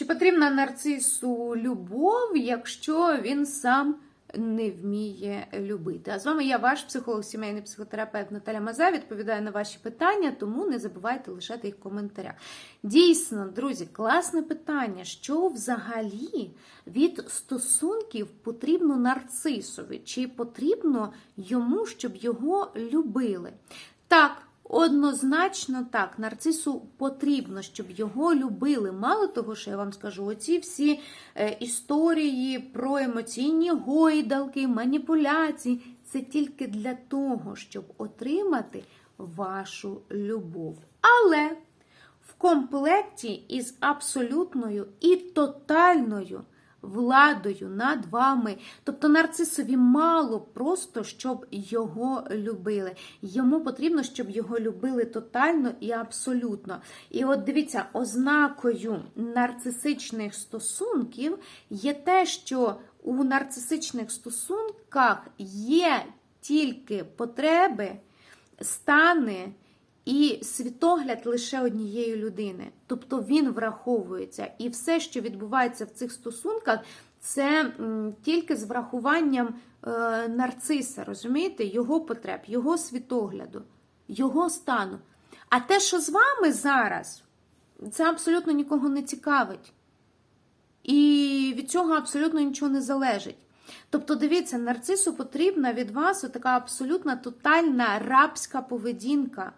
Чи потрібна нарцису любов, якщо він сам не вміє любити? А з вами я, ваш психолог, сімейний психотерапевт Наталя Маза, відповідаю на ваші питання, тому не забувайте лишати їх в коментарях. Дійсно, друзі, класне питання. Що взагалі від стосунків потрібно нарцисові? Чи потрібно йому, щоб його любили? Так. Однозначно так, нарцису потрібно, щоб його любили. Мало того, що я вам скажу, оці всі е, історії про емоційні гойдалки, маніпуляції це тільки для того, щоб отримати вашу любов. Але в комплекті із абсолютною і тотальною владою над вами. Тобто нарцисові мало просто, щоб його любили. Йому потрібно, щоб його любили тотально і абсолютно. І от дивіться, ознакою нарцисичних стосунків є те, що у нарцисичних стосунках є тільки потреби, стани. І світогляд лише однієї людини. Тобто він враховується. І все, що відбувається в цих стосунках, це тільки з врахуванням е, нарциса, розумієте, його потреб, його світогляду, його стану. А те, що з вами зараз, це абсолютно нікого не цікавить. І від цього абсолютно нічого не залежить. Тобто, дивіться, нарцису потрібна від вас така абсолютна тотальна рабська поведінка.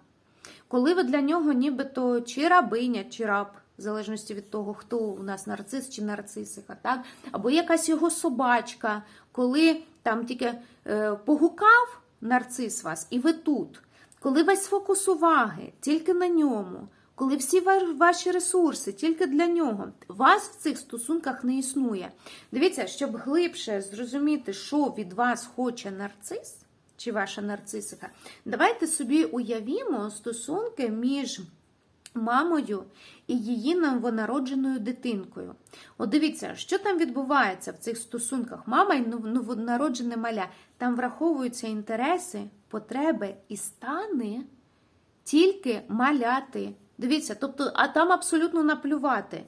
Коли ви для нього нібито чи рабиня, чи раб, в залежності від того, хто у нас нарцис чи нарцисика, так? або якась його собачка, коли там тільки е, погукав нарцис вас, і ви тут, коли весь фокус уваги тільки на ньому, коли всі ваші ресурси тільки для нього, вас в цих стосунках не існує. Дивіться, щоб глибше зрозуміти, що від вас хоче нарцис чи ваша нарцисика, давайте собі уявімо стосунки між мамою і її новонародженою дитинкою. От дивіться, що там відбувається в цих стосунках. Мама і новонароджене маля. Там враховуються інтереси, потреби і стани тільки маляти. Дивіться, тобто, а там абсолютно наплювати.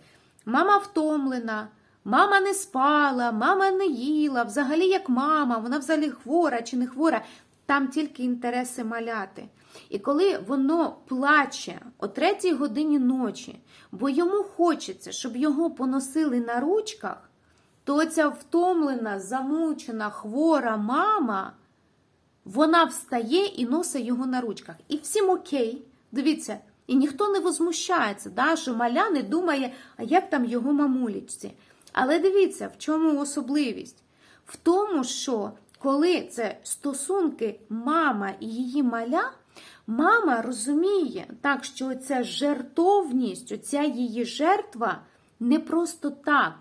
Мама втомлена. Мама не спала, мама не їла, взагалі як мама, вона взагалі хвора чи не хвора, там тільки інтереси маляти. І коли воно плаче о третій годині ночі, бо йому хочеться, щоб його поносили на ручках, то ця втомлена, замучена, хвора мама, вона встає і носить його на ручках. І всім окей, дивіться, і ніхто не возмущається, да, що маля не думає, а як там його мамулічці. Але дивіться, в чому особливість? В тому, що коли це стосунки мама і її маля, мама розуміє, так, що ця жертовність, оця її жертва не просто так.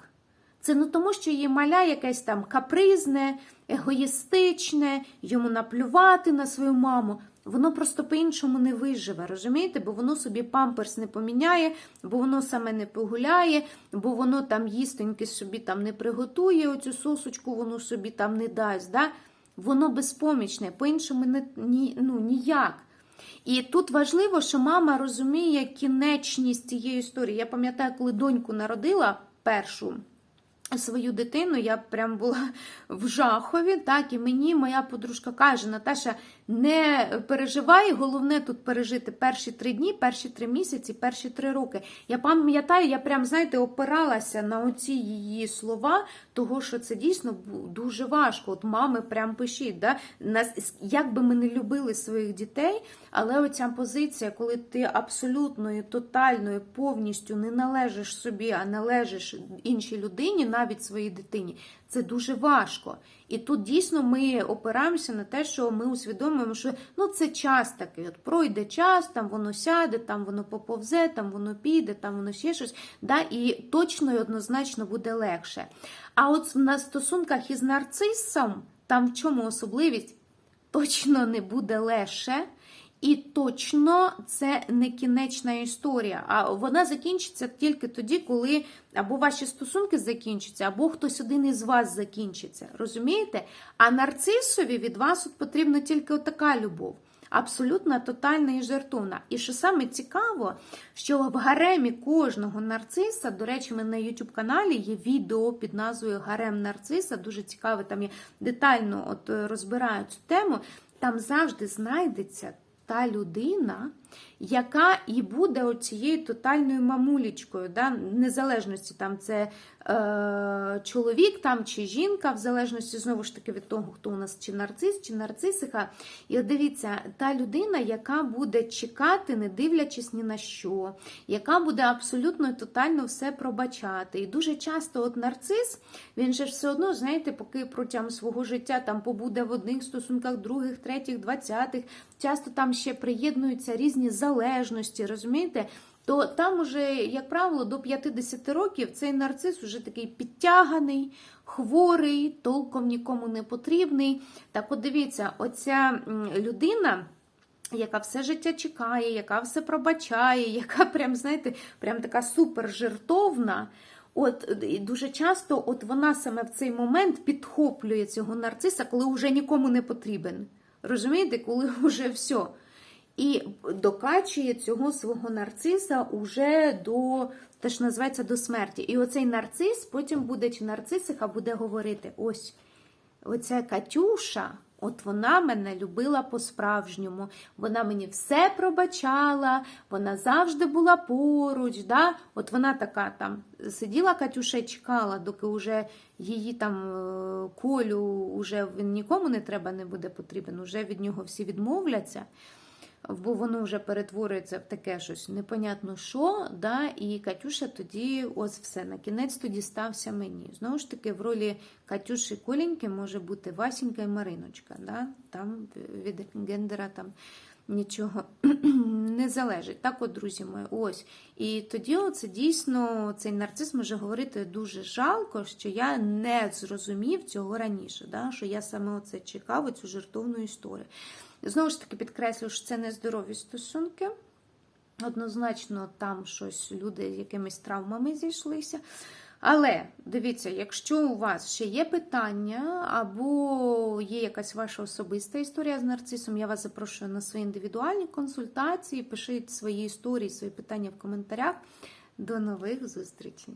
Це не тому, що її маля якесь там капризне, егоїстичне, йому наплювати на свою маму. Воно просто по-іншому не виживе, розумієте? Бо воно собі памперс не поміняє, бо воно саме не погуляє, бо воно там їстоньки собі там не приготує, оцю сосочку воно собі там не дасть. Да? Воно безпомічне, по-іншому не, ні, ну, ніяк. І тут важливо, що мама розуміє кінечність цієї історії. Я пам'ятаю, коли доньку народила першу свою дитину, я прям була в жахові. Так, і мені моя подружка каже: Наташа, не переживай, головне тут пережити перші три дні, перші три місяці, перші три роки. Я пам'ятаю, я прям, знаєте, опиралася на оці її слова, того, що це дійсно дуже важко. От мами прям пишіть, да? Нас, як би ми не любили своїх дітей, але оця позиція, коли ти абсолютною, тотальною, повністю не належиш собі, а належиш іншій людині, навіть своїй дитині, це дуже важко. І тут дійсно ми опираємося на те, що ми усвідомуємо, що ну це час такий. От пройде час, там воно сяде, там воно поповзе, там воно піде, там воно ще щось. Да? І точно і однозначно буде легше. А от на стосунках із нарцисом, там в чому особливість? Точно не буде легше. І точно це не кінечна історія. А вона закінчиться тільки тоді, коли або ваші стосунки закінчаться, або хтось один із вас закінчиться. Розумієте? А нарцисові від вас от потрібна тільки така любов. абсолютно тотальна і жертовна. І що саме цікаво, що в гаремі кожного нарциса, до речі, ми на YouTube каналі є відео під назвою Гарем нарциса. Дуже цікаве, там я детально от е, розбираю цю тему. Там завжди знайдеться та людина, яка і буде оцією тотальною мамулічкою, да? незалежності там це е, чоловік там чи жінка, в залежності знову ж таки від того, хто у нас чи нарцис, чи нарцисиха. І от дивіться, та людина, яка буде чекати, не дивлячись ні на що, яка буде абсолютно і тотально все пробачати. І дуже часто от нарцис, він же все одно, знаєте, поки протягом свого життя там побуде в одних стосунках, других, третіх, двадцятих, часто там ще приєднуються різні залежності, розумієте? То там уже, як правило, до 50 років цей нарцис уже такий підтяганий, хворий, толком нікому не потрібний. Так от дивіться, оця людина. Яка все життя чекає, яка все пробачає, яка прям, знаєте, прям така супер жертовна. От і дуже часто от вона саме в цей момент підхоплює цього нарциса, коли вже нікому не потрібен. Розумієте, коли вже все. І докачує цього свого нарциса уже до, те, що називається, до смерті. І оцей нарцис потім буде, чи нарцисиха буде говорити: ось, оця Катюша, от вона мене любила по-справжньому, вона мені все пробачала, вона завжди була поруч. Да? От вона така там сиділа Катюша і чекала, доки вже її там е, колю уже він нікому не треба не буде потрібен, уже від нього всі відмовляться бо воно вже перетворюється в таке щось непонятно що, да, і Катюша тоді, ось все, на кінець тоді стався мені. Знову ж таки, в ролі Катюші Коліньки може бути Васінька і Мариночка. Да? Там від гендера там нічого не залежить. Так, от, друзі мої, ось. І тоді це дійсно цей нарцис може говорити дуже жалко, що я не зрозумів цього раніше, да? що я саме оце чекав, оцю жертовну історію. Знову ж таки, підкреслю, що це нездорові стосунки. Однозначно, там щось люди з якимись травмами зійшлися. Але дивіться, якщо у вас ще є питання, або є якась ваша особиста історія з нарцисом, я вас запрошую на свої індивідуальні консультації. Пишіть свої історії, свої питання в коментарях. До нових зустрічей!